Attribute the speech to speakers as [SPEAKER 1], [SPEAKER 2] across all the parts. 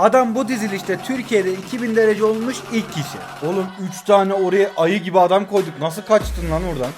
[SPEAKER 1] Adam bu dizilişte Türkiye'de 2000 derece olmuş ilk kişi. Oğlum 3 tane oraya ayı gibi adam koyduk. Nasıl kaçtın lan oradan?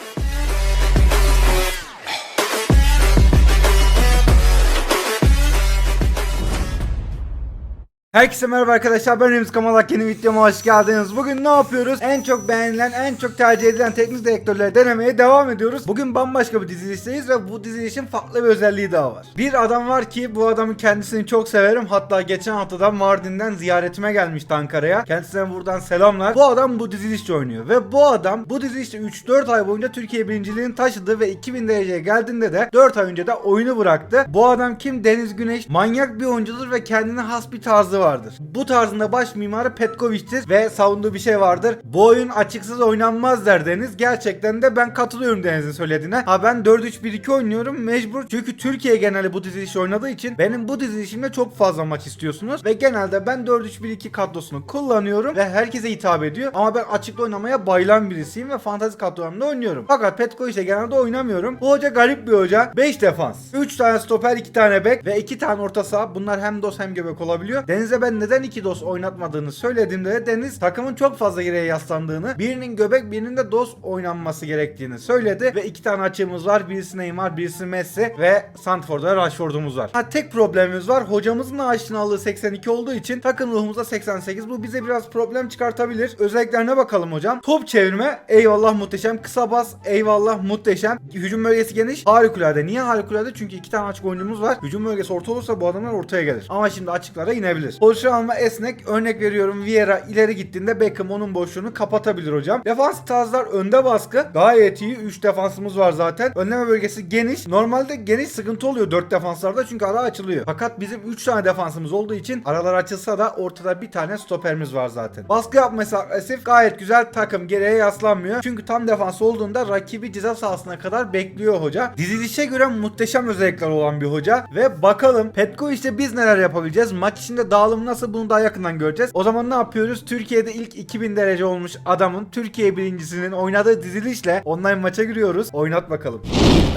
[SPEAKER 1] Herkese merhaba arkadaşlar ben Remzi Kamalak yeni videoma hoş geldiniz. Bugün ne yapıyoruz? En çok beğenilen, en çok tercih edilen teknik direktörleri denemeye devam ediyoruz. Bugün bambaşka bir dizilişteyiz ve bu dizilişin farklı bir özelliği daha var. Bir adam var ki bu adamın kendisini çok severim. Hatta geçen haftada Mardin'den ziyaretime gelmişti Ankara'ya. Kendisine buradan selamlar. Bu adam bu dizilişte oynuyor ve bu adam bu dizilişte 3-4 ay boyunca Türkiye birinciliğini taşıdı ve 2000 dereceye geldiğinde de 4 ay önce de oyunu bıraktı. Bu adam kim? Deniz Güneş. Manyak bir oyuncudur ve kendine has bir tarzı vardır. Bu tarzında baş mimarı Petkovic'tir ve savunduğu bir şey vardır. Bu oyun açıksız oynanmaz der Deniz. Gerçekten de ben katılıyorum Deniz'in söylediğine. Ha ben 4-3-1-2 oynuyorum mecbur. Çünkü Türkiye geneli bu dizilişi oynadığı için benim bu dizilişimde çok fazla maç istiyorsunuz. Ve genelde ben 4-3-1-2 kadrosunu kullanıyorum ve herkese hitap ediyor. Ama ben açıkta oynamaya bayılan birisiyim ve fantazi kadrolarımda oynuyorum. Fakat Petkovic'e genelde oynamıyorum. Bu hoca garip bir hoca. 5 defans. 3 tane stoper, 2 tane bek ve 2 tane orta saha. Bunlar hem dos hem göbek olabiliyor. Deniz'e ben neden 2 dos oynatmadığını söylediğimde de Deniz takımın çok fazla geriye yaslandığını, birinin göbek birinin de dos oynanması gerektiğini söyledi ve iki tane açığımız var. Birisi Neymar, birisi Messi ve Santfor'da Rashford'umuz var. Ha tek problemimiz var. Hocamızın aşinalığı 82 olduğu için takım ruhumuzda 88. Bu bize biraz problem çıkartabilir. Özelliklerine bakalım hocam. Top çevirme eyvallah muhteşem. Kısa bas eyvallah muhteşem. Hücum bölgesi geniş. Harikulade. Niye harikulade? Çünkü iki tane açık oyuncumuz var. Hücum bölgesi orta olursa bu adamlar ortaya gelir. Ama şimdi açıklara inebilir. Pozisyon alma esnek. Örnek veriyorum Vieira ileri gittiğinde Beckham onun boşluğunu kapatabilir hocam. Defans tarzlar önde baskı. Gayet iyi. 3 defansımız var zaten. Önleme bölgesi geniş. Normalde geniş sıkıntı oluyor 4 defanslarda çünkü ara açılıyor. Fakat bizim 3 tane defansımız olduğu için aralar açılsa da ortada bir tane stoperimiz var zaten. Baskı yapması agresif. Gayet güzel takım geriye yaslanmıyor. Çünkü tam defans olduğunda rakibi ceza sahasına kadar bekliyor hoca. Dizilişe göre muhteşem özellikler olan bir hoca ve bakalım Petkovic'te biz neler yapabileceğiz? Maç içinde dağılım nasıl bunu daha yakından göreceğiz. O zaman ne yapıyoruz? Türkiye'de ilk 2000 derece olmuş adamın Türkiye birincisinin oynadığı dizilişle online maça giriyoruz. Oynat bakalım.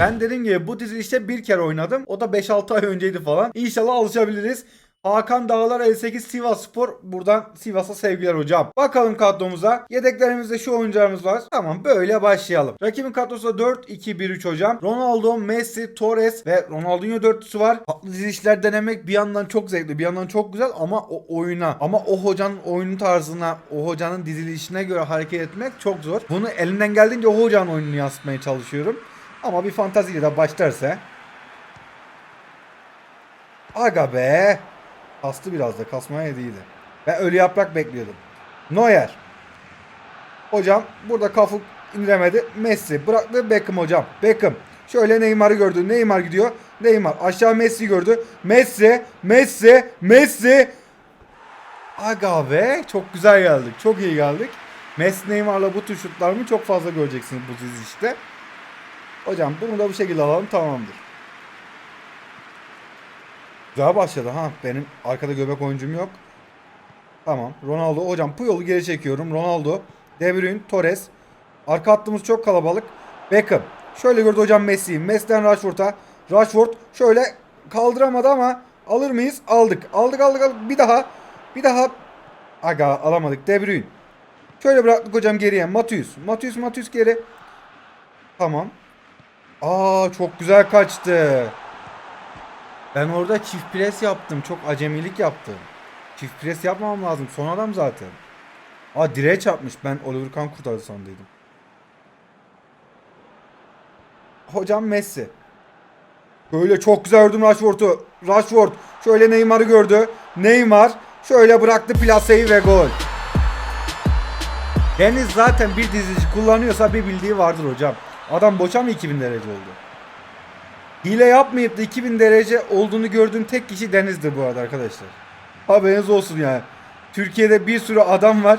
[SPEAKER 1] Ben dediğim gibi bu dizilişte bir kere oynadım. O da 5-6 ay önceydi falan. İnşallah alışabiliriz. Hakan Dağlar 58 Sivas Spor. Buradan Sivas'a sevgiler hocam. Bakalım kadromuza. Yedeklerimizde şu oyuncularımız var. Tamam böyle başlayalım. Rakibin kadrosu 4-2-1-3 hocam. Ronaldo, Messi, Torres ve Ronaldinho dörtlüsü var. Farklı dizilişler denemek bir yandan çok zevkli bir yandan çok güzel ama o oyuna ama o hocanın oyun tarzına o hocanın dizilişine göre hareket etmek çok zor. Bunu elinden geldiğince o hocanın oyununu yansıtmaya çalışıyorum. Ama bir fantaziyle de başlarsa Aga be. Kastı biraz da kasmaya değildi. Ben ölü yaprak bekliyordum. Neuer. Hocam burada kafuk indiremedi. Messi bıraktı Beckham hocam. Beckham. Şöyle Neymar'ı gördü. Neymar gidiyor. Neymar aşağı Messi gördü. Messi, Messi, Messi. Aga be. Çok güzel geldik. Çok iyi geldik. Messi Neymar'la bu tür şutlarımı çok fazla göreceksiniz bu dizilişte. Hocam bunu da bu şekilde alalım tamamdır. Güzel başladı ha. Benim arkada göbek oyuncum yok. Tamam. Ronaldo. Hocam Puyol'u geri çekiyorum. Ronaldo. De Bruyne. Torres. Arka hattımız çok kalabalık. Beckham. Şöyle gördü hocam Messi'yi. Messi'den Rashford'a. Rashford şöyle kaldıramadı ama alır mıyız? Aldık. Aldık aldık aldık. Bir daha. Bir daha. Aga alamadık. De Bruyne. Şöyle bıraktık hocam geriye. Matius. Matius Matius geri. Tamam. Aa çok güzel kaçtı. Ben orada çift pres yaptım. Çok acemilik yaptım. Çift pres yapmam lazım. Son adam zaten. Aa direğe çarpmış. Ben Oliver Kahn kurtardı sandıydım. Hocam Messi. Böyle çok güzel gördüm Rashford'u. Rashford şöyle Neymar'ı gördü. Neymar şöyle bıraktı plaseyi ve gol. Deniz zaten bir dizici kullanıyorsa bir bildiği vardır hocam. Adam boşa mı 2000 derece oldu? Hile yapmayıp da 2000 derece olduğunu gördüğüm tek kişi Deniz'dir bu arada arkadaşlar. Haberiniz olsun yani. Türkiye'de bir sürü adam var.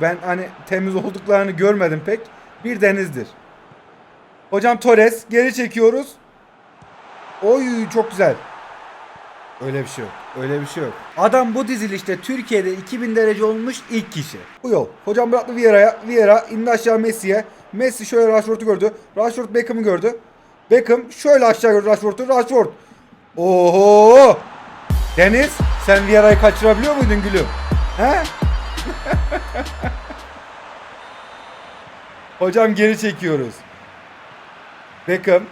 [SPEAKER 1] Ben hani temiz olduklarını görmedim pek. Bir Deniz'dir. Hocam Torres geri çekiyoruz. Oy çok güzel. Öyle bir şey yok. Öyle bir şey yok. Adam bu dizilişte Türkiye'de 2000 derece olmuş ilk kişi. Bu yol. Hocam bıraktı Vieira'ya. Vieira indi aşağı Messi'ye. Messi şöyle Rashford'u gördü. Rashford Beckham'ı gördü. Beckham şöyle aşağı gördü Rashford'u. Rashford. Oho! Deniz sen Vieira'yı kaçırabiliyor muydun gülüm? He? Hocam geri çekiyoruz. Beckham.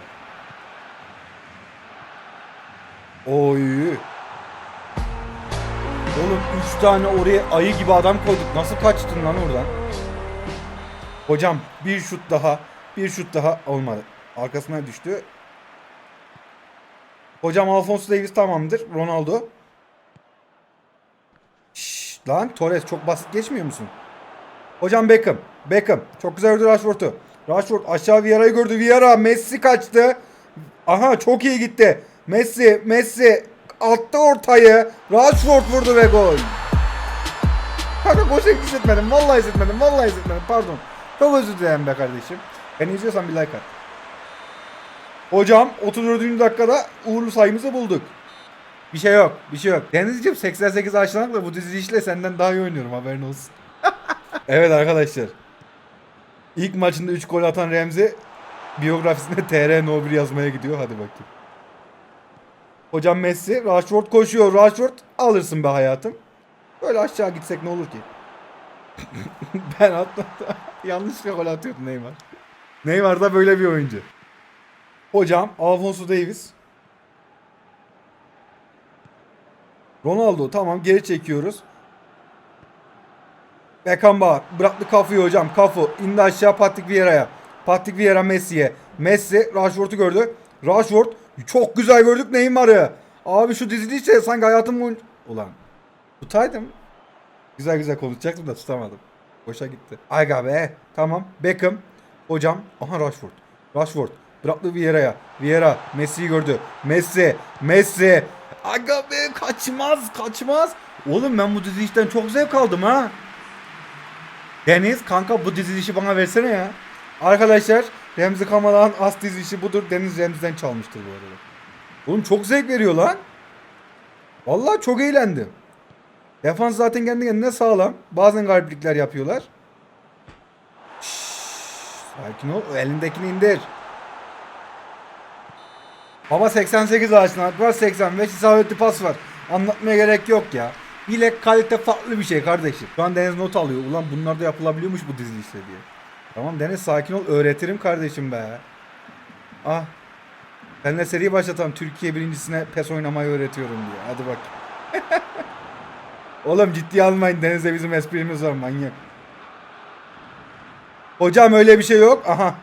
[SPEAKER 1] Oy. Oğlum 3 tane oraya ayı gibi adam koyduk. Nasıl kaçtın lan oradan? Hocam bir şut daha. Bir şut daha olmadı. Arkasına düştü. Hocam Alfonso Davies tamamdır. Ronaldo. Şşş, lan Torres çok basit geçmiyor musun? Hocam Beckham. Beckham. Çok güzel gördü Rashford'u. Rashford aşağı Vieira'yı gördü. Vieira Messi kaçtı. Aha çok iyi gitti. Messi, Messi attı ortayı. Rashford vurdu ve gol. Kanka şekli hissetmedim. Vallahi hissetmedim. Vallahi hissetmedim. Pardon. Çok özür dilerim be kardeşim. Beni izliyorsan bir like at. Hocam 34. dakikada uğurlu sayımızı bulduk. Bir şey yok. Bir şey yok. Denizciğim 88 açlanakla bu dizi işle senden daha iyi oynuyorum haberin olsun. evet arkadaşlar. İlk maçında 3 gol atan Remzi biyografisinde TR No 1 yazmaya gidiyor. Hadi bakayım. Hocam Messi, Rashford koşuyor. Rashford alırsın be hayatım. Böyle aşağı gitsek ne olur ki? ben atladım. Yanlışlıkla gol atıyordum Neymar. Neymar da böyle bir oyuncu. Hocam Alfonso Davies. Ronaldo tamam geri çekiyoruz. Beckenbauer bıraktı kafayı hocam. Kafu indi aşağı Patrick Vieira'ya. Patrick Vieira Messi'ye. Messi Rashford'u gördü. Rashford çok güzel gördük Neymar'ı. Abi şu dizilişte sanki hayatım boyunca... Ulan tutaydım. Güzel güzel konuşacaktım da tutamadım. Boşa gitti. Ayga be. Tamam. Beckham. Hocam. Aha Rashford. Rashford. Bıraktı Vieira'ya. Vieira. Messi'yi gördü. Messi. Messi. Aga be kaçmaz kaçmaz. Oğlum ben bu dizilişten çok zevk aldım ha. Deniz kanka bu dizilişi bana versene ya. Arkadaşlar Remzi Kamalak'ın as dizilişi budur. Deniz Remzi'den çalmıştır bu arada. Oğlum çok zevk veriyor lan. Vallahi çok eğlendim. Defans zaten kendi kendine sağlam. Bazen gariplikler yapıyorlar. Şşş, sakin ol. Elindekini indir. Baba 88 ağaçlar var 85 isabetli pas var. Anlatmaya gerek yok ya. Bilek kalite farklı bir şey kardeşim. Şu an Deniz not alıyor. Ulan bunlar da yapılabiliyormuş bu dizilişte diye. Tamam Deniz sakin ol. Öğretirim kardeşim be. Ah. Ben de seri başlatalım. Türkiye birincisine pes oynamayı öğretiyorum diye. Hadi bak. Oğlum ciddiye almayın. Deniz'e bizim esprimiz var manyak. Hocam öyle bir şey yok. Aha.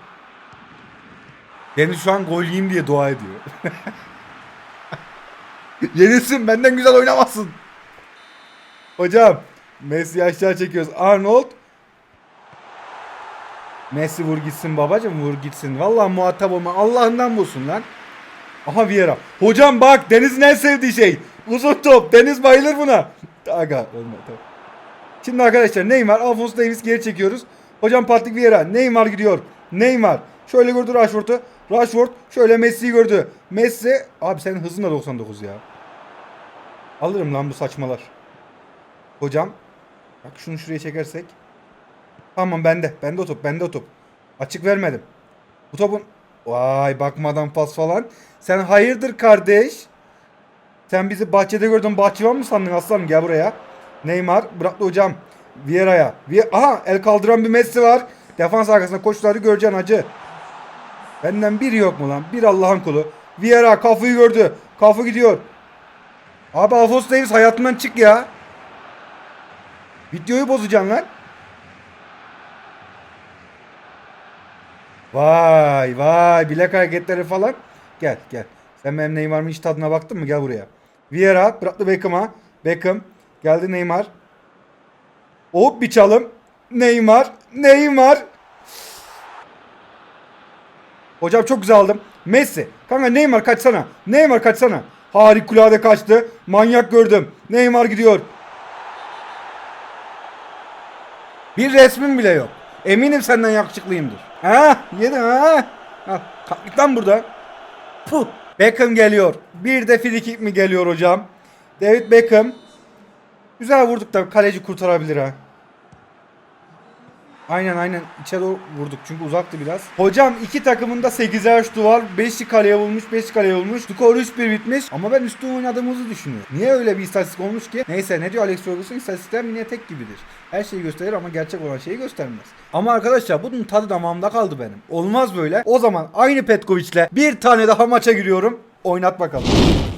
[SPEAKER 1] Deniz şu an gol yiyeyim diye dua ediyor. Yenilsin benden güzel oynamazsın. Hocam Messi aşağı çekiyoruz. Arnold. Messi vur gitsin babacım vur gitsin. Vallahi muhatap olma. Allah'ından bulsun lan. Aha Vieira. Hocam bak Deniz'in en sevdiği şey. Uzun top. Deniz bayılır buna. Aga olma tamam. Şimdi arkadaşlar Neymar, Alfonso Davies geri çekiyoruz. Hocam Patrick Vieira. Neymar gidiyor. Neymar. Şöyle gördü Rashford'u. Rashford şöyle Messi'yi gördü. Messi. Abi senin hızın da 99 ya. Alırım lan bu saçmalar. Hocam. Bak şunu şuraya çekersek. Tamam bende. Bende o top. Bende o top. Açık vermedim. Bu topun. Vay bakmadan pas falan. Sen hayırdır kardeş? Sen bizi bahçede gördün bahçıvan mı sandın aslanım gel buraya. Neymar bıraktı hocam. Vieira'ya. Vie Aha el kaldıran bir Messi var. Defans arkasında koşuları göreceksin hacı. Benden bir yok mu lan? Bir Allah'ın kulu. Vieira kafayı gördü. Kafa gidiyor. Abi Alfonso Davies hayatından çık ya. Videoyu bozacaksın lan. Vay vay bilek hareketleri falan. Gel gel. Sen benim Neymar'ın hiç tadına baktın mı? Gel buraya. Vieira bıraktı Beckham'a. Beckham geldi Neymar. Hop bir çalım. Neymar. Neymar. Hocam çok güzel aldım. Messi. Kanka Neymar kaçsana. Neymar kaçsana. Harikulade kaçtı. Manyak gördüm. Neymar gidiyor. Bir resmin bile yok. Eminim senden yakışıklıyımdır. Ha? Yedin ha? Ha, kalk lan burada. Puh. Beckham geliyor. Bir de free kick mi geliyor hocam? David Beckham. Güzel vurduk da kaleci kurtarabilir ha. Aynen aynen içe doğru vurduk çünkü uzaktı biraz. Hocam iki takımın da 8'er şutu var. 5'i kaleye bulmuş 5 kaleye bulmuş. Skor 3-1 bitmiş ama ben üstün oynadığımızı düşünüyorum. Niye öyle bir istatistik olmuş ki? Neyse ne diyor Alex Ferguson? İstatistikler yine tek gibidir. Her şeyi gösterir ama gerçek olan şeyi göstermez. Ama arkadaşlar bunun tadı damağımda kaldı benim. Olmaz böyle. O zaman aynı Petkovic'le bir tane daha maça giriyorum. Oynat bakalım.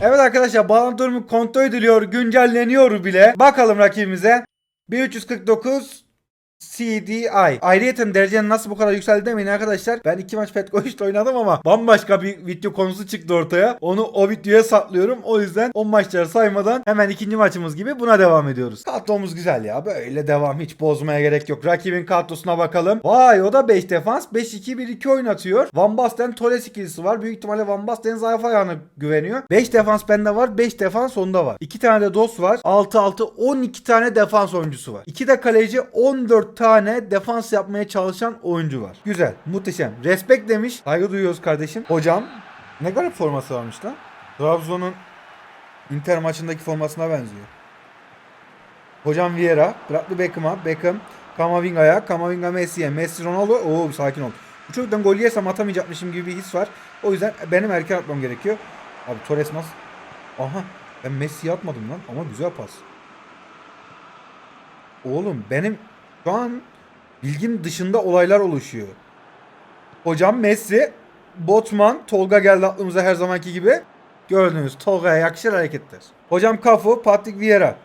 [SPEAKER 1] Evet arkadaşlar bağlantı durumu kontrol ediliyor, güncelleniyor bile. Bakalım rakibimize. 1349 CDI. Ayrıyeten derecenin nasıl bu kadar yükseldi demeyin arkadaşlar. Ben iki maç Petkovic'le oynadım ama bambaşka bir video konusu çıktı ortaya. Onu o videoya saklıyorum. O yüzden o maçları saymadan hemen ikinci maçımız gibi buna devam ediyoruz. Kadromuz güzel ya. Böyle devam. Hiç bozmaya gerek yok. Rakibin kadrosuna bakalım. Vay o da 5 defans. 5-2-1-2 oynatıyor. Van Basten Toles ikilisi var. Büyük ihtimalle Van Basten zayıf ayağına güveniyor. 5 defans bende var. 5 defans onda var. 2 tane de DOS var. 6-6 12 tane defans oyuncusu var. 2 de kaleci 14 tane defans yapmaya çalışan oyuncu var. Güzel. Muhteşem. Respect demiş. Saygı duyuyoruz kardeşim. Hocam ne garip forması varmış lan. Trabzon'un Inter maçındaki formasına benziyor. Hocam Vieira. Bıraktı Beckham'a. Beckham. Kamavinga'ya. Kamavinga Messi'ye. Messi Ronaldo. Oo sakin ol. Bu çocuktan gol yersem atamayacakmışım gibi bir his var. O yüzden benim erken atmam gerekiyor. Abi Torres mas. Aha. Ben Messi'ye atmadım lan. Ama güzel pas. Oğlum benim şu an bilgim dışında olaylar oluşuyor. Hocam Messi, Botman, Tolga geldi aklımıza her zamanki gibi. Gördünüz Tolga'ya yakışır hareketler. Hocam Cafu, Patrick Vieira.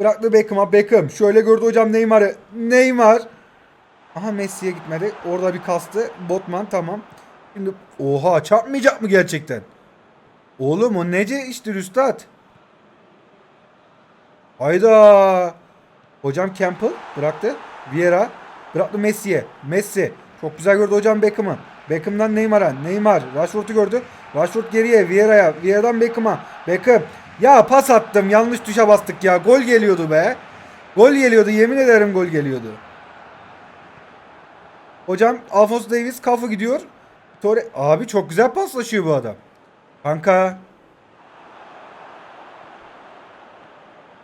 [SPEAKER 1] Bıraktı Beckham'a Beckham. Şöyle gördü hocam Neymar'ı. Neymar. Aha Messi'ye gitmedi. Orada bir kastı. Botman tamam. Şimdi oha çarpmayacak mı gerçekten? Oğlum o nece iştir üstad? Hayda. Hocam Campbell bıraktı. Vieira bıraktı Messi'ye. Messi. Çok güzel gördü hocam Beckham'ı. Beckham'dan Neymar'a. Neymar. Rashford'u gördü. Rashford geriye. Vieira'ya. Vieira'dan Beckham'a. Beckham. Ya pas attım. Yanlış tuşa bastık ya. Gol geliyordu be. Gol geliyordu. Yemin ederim gol geliyordu. Hocam Alphonso Davies kafa gidiyor. Torre abi çok güzel paslaşıyor bu adam. Kanka.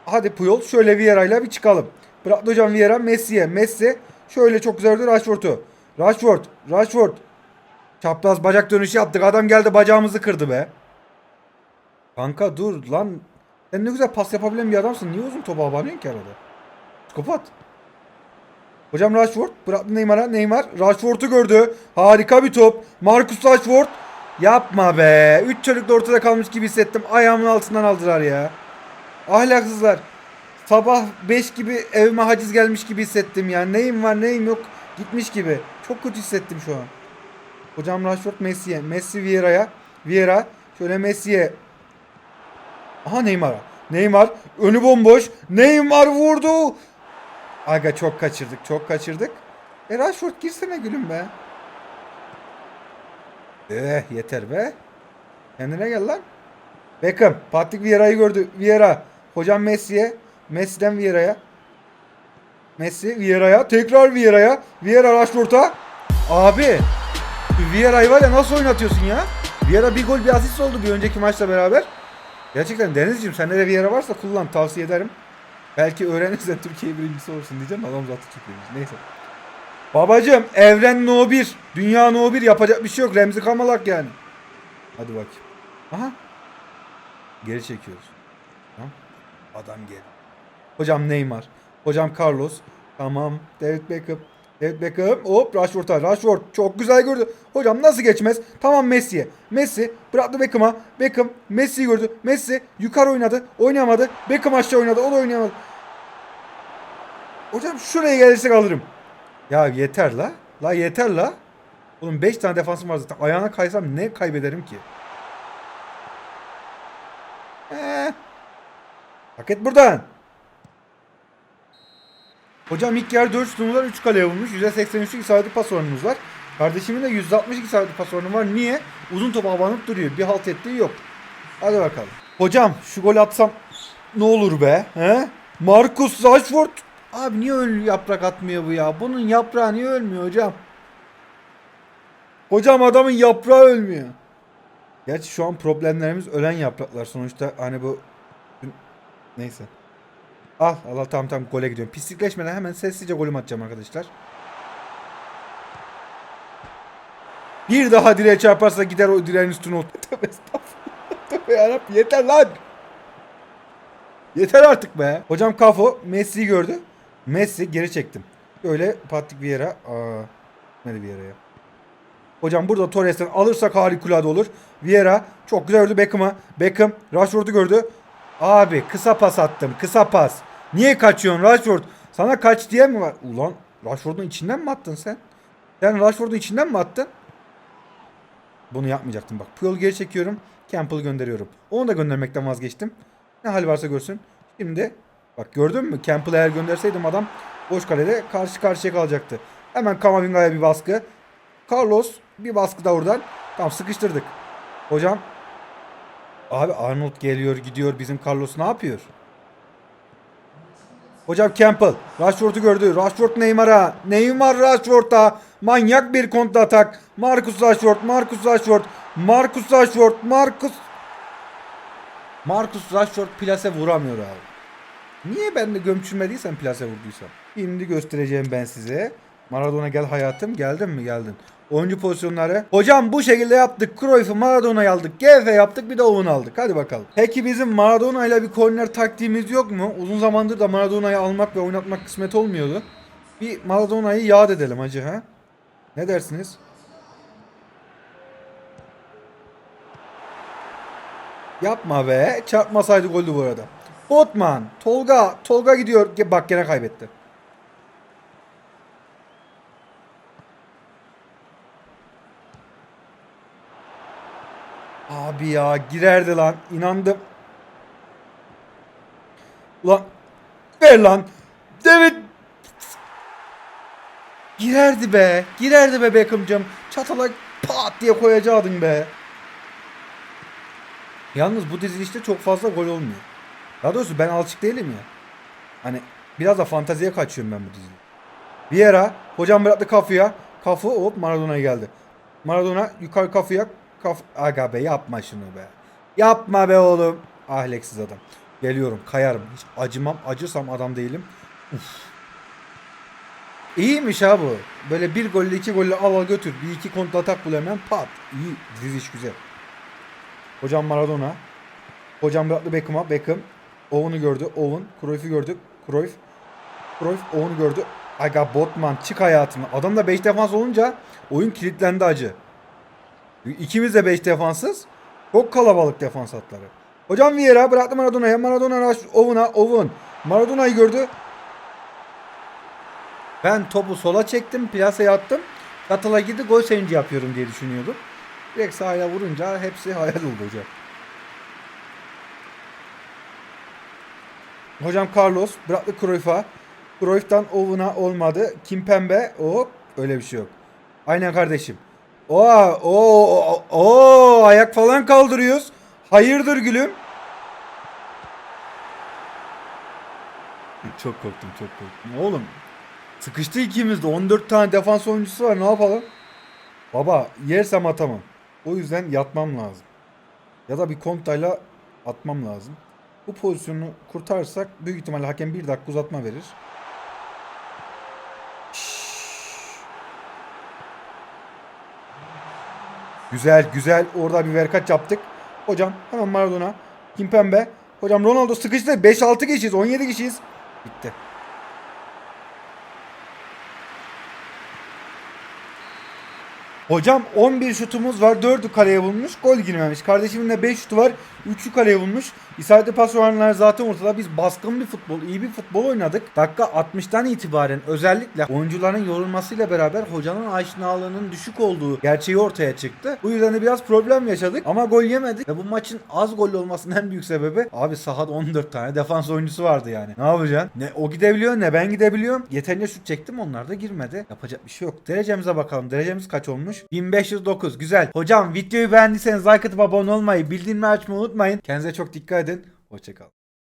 [SPEAKER 1] Hadi Puyol şöyle Vieira'yla bir çıkalım. Bıraktı hocam Vieira Messi'ye. Messi şöyle çok güzel gördü Rashford'u. Rashford. Rashford. Çapraz bacak dönüşü yaptık. Adam geldi bacağımızı kırdı be. Kanka dur lan. Sen ne güzel pas yapabilen bir adamsın. Niye uzun topa abanıyorsun ki arada? Kapat. Hocam Rashford bıraktı Neymar'a. Neymar Rashford'u gördü. Harika bir top. Marcus Rashford. Yapma be. Üç çocuk da ortada kalmış gibi hissettim. Ayağımın altından aldılar ya. Ahlaksızlar. Sabah 5 gibi evime haciz gelmiş gibi hissettim ya. Neyim var neyim yok gitmiş gibi. Çok kötü hissettim şu an. Hocam Rashford Messi'ye. Messi Vieira'ya. Vieira. Şöyle Messi'ye. Aha Neymar'a. Neymar. Önü bomboş. Neymar vurdu. Aga çok kaçırdık. Çok kaçırdık. E Rashford girsene gülüm be. Eh yeter be. Kendine gel lan. Beckham. Patrick Vieira'yı gördü. Vieira. Hocam Messi'ye. Messi'den Vieira'ya. Messi Vieira'ya. Tekrar Vieira'ya. Vieira Rashford'a. Abi. şu Vieira'yı var ya nasıl oynatıyorsun ya? Vieira bir gol bir asist oldu bir önceki maçla beraber. Gerçekten Denizciğim sende de Vieira varsa kullan tavsiye ederim. Belki öğrenirsen Türkiye birincisi olursun diyeceğim. Adam zaten Türkiye'miz. Neyse. Babacım evren no 1. Dünya no 1 yapacak bir şey yok. Remzi Kamalak yani. Hadi bakayım. Aha. Geri çekiyoruz. Adam geri. Hocam Neymar. Hocam Carlos. Tamam. David Beckham. David Beckham. Hop Rashford'a. Rashford çok güzel gördü. Hocam nasıl geçmez? Tamam Messi'ye. Messi bıraktı Beckham'a. Beckham Messi'yi gördü. Messi yukarı oynadı. Oynayamadı. Beckham aşağı oynadı. O da oynayamadı. Hocam şuraya gelirsek alırım. Ya yeter la. La yeter la. Oğlum 5 tane defansım var zaten. Ayağına kaysam ne kaybederim ki? Ee, hak et buradan. Hocam ilk 4 şutumuz var 3 kaleye vurmuş. %83'lük isabetli pas oranımız var. Kardeşimin de %62 isabetli pas oranı var. Niye? Uzun topa abanıp duruyor. Bir halt ettiği yok. Hadi bakalım. Hocam şu gol atsam ne olur be? He? Marcus Rashford. Abi niye öyle yaprak atmıyor bu ya? Bunun yaprağı niye ölmüyor hocam? Hocam adamın yaprağı ölmüyor. Gerçi şu an problemlerimiz ölen yapraklar. Sonuçta hani bu... Neyse. Al Allah tamam tamam gole gidiyorum. Pislikleşmeden hemen sessizce golüm atacağım arkadaşlar. Bir daha direğe çarparsa gider o direğin üstüne otur. Tövbe estağfurullah. Tövbe yeter lan. Yeter artık be. Hocam Kafo Messi'yi gördü. Messi geri çektim. Öyle Patrick Vieira. Aa, gitmedi Vieira'ya. Hocam burada Torres'ten alırsak harikulade olur. Vieira çok güzel gördü Beckham'a. Beckham Rashford'u gördü. Abi kısa pas attım. Kısa pas. Niye kaçıyorsun Rashford? Sana kaç diye mi var? Ulan Rashford'un içinden mi attın sen? Sen Rashford'un içinden mi attın? Bunu yapmayacaktım bak. Puyol geri çekiyorum. Campbell'ı gönderiyorum. Onu da göndermekten vazgeçtim. Ne hal varsa görsün. Şimdi bak gördün mü? Campbell'ı eğer gönderseydim adam boş kalede karşı karşıya kalacaktı. Hemen Kamavinga'ya bir baskı. Carlos bir baskı da oradan. Tamam sıkıştırdık. Hocam Abi Arnold geliyor gidiyor. Bizim Carlos ne yapıyor? Hocam Campbell. Rashford'u gördü. Rashford Neymar'a. Neymar Rashford'a. Manyak bir kontra atak. Marcus Rashford. Marcus Rashford. Marcus Rashford. Marcus. Marcus Rashford plase vuramıyor abi. Niye ben de gömçürmediysem plase vurduysam? Şimdi göstereceğim ben size. Maradona gel hayatım. Geldin mi? Geldin. Oyuncu pozisyonları. Hocam bu şekilde yaptık. Cruyff'u Maradona'yı aldık. GF yaptık. Bir de Owen aldık. Hadi bakalım. Peki bizim Maradona ile bir korner taktiğimiz yok mu? Uzun zamandır da Maradona'yı almak ve oynatmak kısmet olmuyordu. Bir Maradona'yı yad edelim hacı ha. Ne dersiniz? Yapma be. Çarpmasaydı goldü bu arada. Botman. Tolga. Tolga gidiyor. Bak gene kaybetti. Abi ya girerdi lan. İnandım. Ulan ver lan. David Girerdi be. Girerdi be Beckham'cım. Çatala pat diye koyacaktın be. Yalnız bu dizilişte çok fazla gol olmuyor. Daha doğrusu ben alışık değilim ya. Hani biraz da fanteziye kaçıyorum ben bu dizide. Vieira hocam bıraktı kafaya. Kafu hop Maradona geldi. Maradona yukarı kafaya. Kaf Aga be yapma şunu be. Yapma be oğlum. Ahleksiz adam. Geliyorum kayarım. Hiç acımam. Acırsam adam değilim. Uf. İyiymiş ha bu. Böyle bir golle iki golle al al götür. Bir iki kontra atak bul hemen pat. İyi. Diziş güzel. Hocam Maradona. Hocam bıraktı Beckham'a. Beckham. Owen'u gördü. Owen. Cruyff'u gördü. Cruyff. Cruyff Owen'u gördü. Aga Botman çık hayatına. Adam da 5 defans olunca oyun kilitlendi acı. İkimiz de 5 defansız. Çok kalabalık defans hatları. Hocam Vieira bıraktı Maradona'ya. Maradona rush Owen'a. Owen. Maradona'yı gördü. Ben topu sola çektim. Plaseye attım. Katala girdi. Gol sevinci yapıyorum diye düşünüyordum. Direkt sahaya vurunca hepsi hayal oldu hocam. Hocam Carlos bıraktı Cruyff'a. Cruyff'tan Owen'a olmadı. Kimpembe hop öyle bir şey yok. Aynen kardeşim. Oo, o o ayak falan kaldırıyoruz. Hayırdır gülüm? Çok korktum, çok korktum. Oğlum sıkıştı ikimiz de 14 tane defans oyuncusu var ne yapalım? Baba yersem atamam. O yüzden yatmam lazım. Ya da bir kontayla atmam lazım. Bu pozisyonu kurtarsak büyük ihtimalle hakem bir dakika uzatma verir. Güzel güzel orada bir verkaç yaptık. Hocam hemen Maradona. Kimpembe. Hocam Ronaldo sıkıştı. 5-6 kişiyiz 17 kişiyiz. Bitti. Hocam 11 şutumuz var. 4'ü kaleye bulmuş. Gol girmemiş. Kardeşimin de 5 şutu var. 3'ü kaleye bulmuş. İsabetli pas oranları zaten ortada. Biz baskın bir futbol, iyi bir futbol oynadık. Dakika 60'tan itibaren özellikle oyuncuların yorulmasıyla beraber hocanın aşinalığının düşük olduğu gerçeği ortaya çıktı. Bu yüzden de biraz problem yaşadık. Ama gol yemedik. Ve bu maçın az gol olmasının en büyük sebebi abi sahada 14 tane defans oyuncusu vardı yani. Ne yapacaksın? Ne o gidebiliyor ne ben gidebiliyorum. Yeterince şut çektim onlar da girmedi. Yapacak bir şey yok. Derecemize bakalım. Derecemiz kaç olmuş? 1509. Güzel. Hocam videoyu beğendiyseniz like atıp abone olmayı, bildirimleri açmayı unutmayın. Kendinize çok dikkat edin. Hoşçakalın.